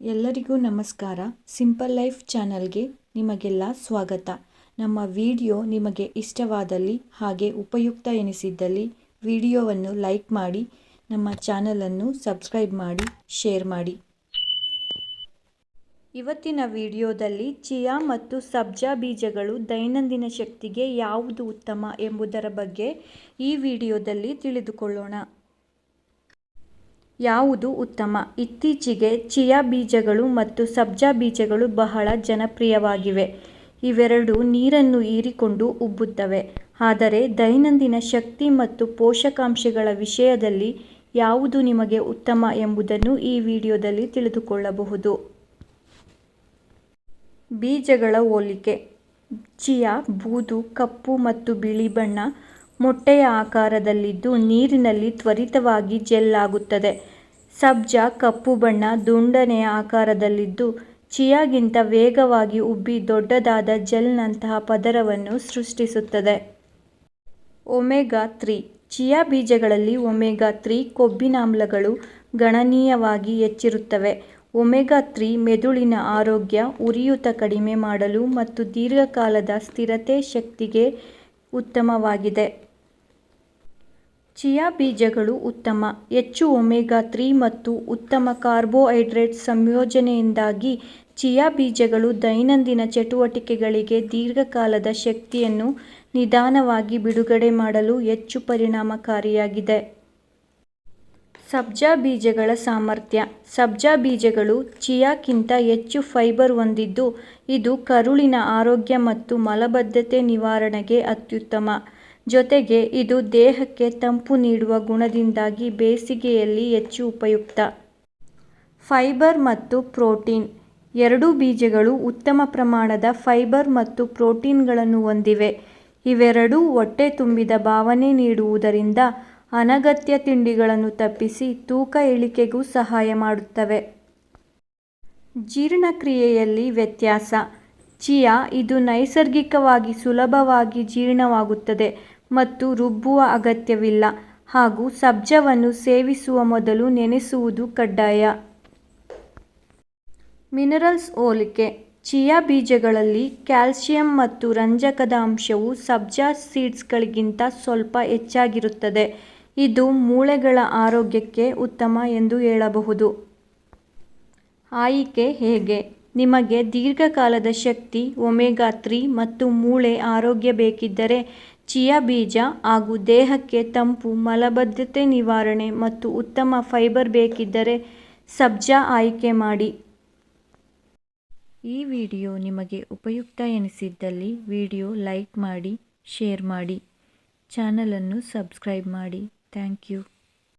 ಎಲ್ಲರಿಗೂ ನಮಸ್ಕಾರ. Simple life ಚಾನಲ್ಗೆ ನಿಮಗೆಲ್ಲ ಸ್ವಾಗತ. ನಮ್ಮ ವಿಡಿಯೋ ನಿಮಗೆ ಇಷ್ಟವಾದಲ್ಲಿ ಹಾಗೆ ಉಪಯುಕ್ತ ಎನಿಸಿದ್ದಲ್ಲಿ ವಿಡಿಯೋವನ್ನು ಲೈಕ್ ಮಾಡಿ, ನಮ್ಮ ಚಾನಲನ್ನು ಸಬ್ಸ್ಕ್ರೈಬ್ ಮಾಡಿ, ಶೇರ್ ಮಾಡಿ. ಇವತ್ತಿನ ವಿಡಿಯೋದಲ್ಲಿ ಚಿಯಾ ಮತ್ತು ಸಬ್ಜಾ ಬೀಜಗಳು ದೈನಂದಿನ ಶಕ್ತಿಗೆ ಯಾವುದು ಉತ್ತಮ ಎಂಬುದರ ಬಗ್ಗೆ ಈ ವಿಡಿಯೋದಲ್ಲಿ ತಿಳಿದುಕೊಳ್ಳೋಣ. ಯಾವುದು ಉತ್ತಮ? ಇತ್ತೀಚೆಗೆ ಚಿಯಾ ಬೀಜಗಳು ಮತ್ತು ಸಬ್ಜಾ ಬೀಜಗಳು ಬಹಳ ಜನಪ್ರಿಯವಾಗಿವೆ. ಇವೆರಡು ನೀರನ್ನು ಹೀರಿಕೊಂಡು ಉಬ್ಬುತ್ತವೆ. ಆದರೆ ದೈನಂದಿನ ಶಕ್ತಿ ಮತ್ತು ಪೋಷಕಾಂಶಗಳ ವಿಷಯದಲ್ಲಿ ಯಾವುದು ನಿಮಗೆ ಉತ್ತಮ ಎಂಬುದನ್ನು ಈ ವಿಡಿಯೋದಲ್ಲಿ ತಿಳಿದುಕೊಳ್ಳಬಹುದು. ಬೀಜಗಳ ಹೋಲಿಕೆ. ಚಿಯಾ ಬೂದು, ಕಪ್ಪು ಮತ್ತು ಬಿಳಿ ಬಣ್ಣ ಮೊಟ್ಟೆಯ ಆಕಾರದಲ್ಲಿದ್ದು ನೀರಿನಲ್ಲಿ ತ್ವರಿತವಾಗಿ ಜೆಲ್ ಆಗುತ್ತದೆ. ಸಬ್ಜ, ಕಪ್ಪು ಬಣ್ಣ ದುಂಡನೆಯ ಆಕಾರದಲ್ಲಿದ್ದು ಚಿಯಾಗಿಂತ ವೇಗವಾಗಿ ಉಬ್ಬಿ ದೊಡ್ಡದಾದ ಜೆಲ್ನಂತಹ ಪದರವನ್ನು ಸೃಷ್ಟಿಸುತ್ತದೆ. Omega three. ಚಿಯಾ ಬೀಜಗಳಲ್ಲಿ ಒಮೆಗಾ ತ್ರೀ ಕೊಬ್ಬಿನಾಮ್ಲಗಳು ಗಣನೀಯವಾಗಿ ಹೆಚ್ಚಿರುತ್ತವೆ. ಒಮೆಗಾ ತ್ರೀ ಮೆದುಳಿನ ಆರೋಗ್ಯ ಉರಿಯೂತ ಕಡಿಮೆ ಮಾಡಲು ಮತ್ತು ದೀರ್ಘಕಾಲದ ಸ್ಥಿರತೆ ಶಕ್ತಿಗೆ ಉತ್ತಮವಾಗಿದೆ. ಚಿಯಾ ಬೀಜಗಳು ಉತ್ತಮ, ಹೆಚ್ಚು ಒಮೆಗಾ ತ್ರೀ ಮತ್ತು ಉತ್ತಮ ಕಾರ್ಬೋಹೈಡ್ರೇಟ್ ಸಂಯೋಜನೆಯಿಂದಾಗಿ ಚಿಯಾ ಬೀಜಗಳು ದೈನಂದಿನ ಚಟುವಟಿಕೆಗಳಿಗೆ ದೀರ್ಘಕಾಲದ ಶಕ್ತಿಯನ್ನು ನಿಧಾನವಾಗಿ ಬಿಡುಗಡೆ ಮಾಡಲು ಹೆಚ್ಚು ಪರಿಣಾಮಕಾರಿಯಾಗಿದೆ. ಸಬ್ಜಾ ಬೀಜಗಳ ಸಾಮರ್ಥ್ಯ. ಸಬ್ಜಾ ಬೀಜಗಳು ಚಿಯಾಕ್ಕಿಂತ ಹೆಚ್ಚು ಫೈಬರ್ ಹೊಂದಿದ್ದು, ಇದು ಕರುಳಿನ ಆರೋಗ್ಯ ಮತ್ತು ಮಲಬದ್ಧತೆ ನಿವಾರಣೆಗೆ ಅತ್ಯುತ್ತಮ. ಜೊತೆಗೆ ಇದು ದೇಹಕ್ಕೆ ತಂಪು ನೀಡುವ ಗುಣದಿಂದಾಗಿ ಬೇಸಿಗೆಯಲ್ಲಿ ಹೆಚ್ಚು ಉಪಯುಕ್ತ. ಫೈಬರ್ ಮತ್ತು ಪ್ರೋಟೀನ್ ಎರಡೂ ಬೀಜಗಳು ಉತ್ತಮ ಪ್ರಮಾಣದ ಫೈಬರ್ ಮತ್ತು ಪ್ರೋಟೀನ್ಗಳನ್ನು ಹೊಂದಿವೆ. ಇವೆರಡೂ ಹೊಟ್ಟೆ ತುಂಬಿದ ಭಾವನೆ ನೀಡುವುದರಿಂದ ಅನಗತ್ಯ ತಿಂಡಿಗಳನ್ನು ತಪ್ಪಿಸಿ ತೂಕ ಇಳಿಕೆಗೂ ಸಹಾಯ ಮಾಡುತ್ತವೆ. ಜೀರ್ಣಕ್ರಿಯೆಯಲ್ಲಿ ವ್ಯತ್ಯಾಸ. ಚಿಯಾ ಇದು ನೈಸರ್ಗಿಕವಾಗಿ ಸುಲಭವಾಗಿ ಜೀರ್ಣವಾಗುತ್ತದೆ. ಮತ್ತು ರುಬ್ಬುವ ಅಗತ್ಯವಿಲ್ಲ ಹಾಗೂ ಸಬ್ಜವನ್ನು ಸೇವಿಸುವ ಮೊದಲು ನೆನೆಸುವುದು ಕಡ್ಡಾಯ. ಮಿನರಲ್ಸ್ ಹೋಲಿಕೆ, ಚಿಯಾ ಬೀಜಗಳಲ್ಲಿ ಕ್ಯಾಲ್ಸಿಯಂ ಮತ್ತು ರಂಜಕದ ಅಂಶವು ಸಬ್ಜಾ ಸೀಡ್ಸ್ಗಳಿಗಿಂತ ಸ್ವಲ್ಪ ಹೆಚ್ಚಾಗಿರುತ್ತದೆ. ಇದು ಮೂಳೆಗಳ ಆರೋಗ್ಯಕ್ಕೆ ಉತ್ತಮ ಎಂದು ಹೇಳಬಹುದು. ಆಯ್ಕೆ ಹೇಗೆ? ನಿಮಗೆ ದೀರ್ಘಕಾಲದ ಶಕ್ತಿ, ಒಮೆಗಾ ತ್ರೀ ಮತ್ತು ಮೂಳೆ ಆರೋಗ್ಯ ಬೇಕಿದ್ದರೆ ಚಿಯಾ ಬೀಜ ಹಾಗೂ ದೇಹಕ್ಕೆ ತಂಪು, ಮಲಬದ್ಧತೆ ನಿವಾರಣೆ ಮತ್ತು ಉತ್ತಮ ಫೈಬರ್ ಬೇಕಿದ್ದರೆ ಸಬ್ಜಾ ಆಯ್ಕೆ ಮಾಡಿ. ಈ ವಿಡಿಯೋ ನಿಮಗೆ ಉಪಯುಕ್ತ ಎನಿಸಿದ್ದಲ್ಲಿ ವಿಡಿಯೋ ಲೈಕ್ ಮಾಡಿ, ಶೇರ್ ಮಾಡಿ, ಚಾನಲನ್ನು ಸಬ್ಸ್ಕ್ರೈಬ್ ಮಾಡಿ. Thank you.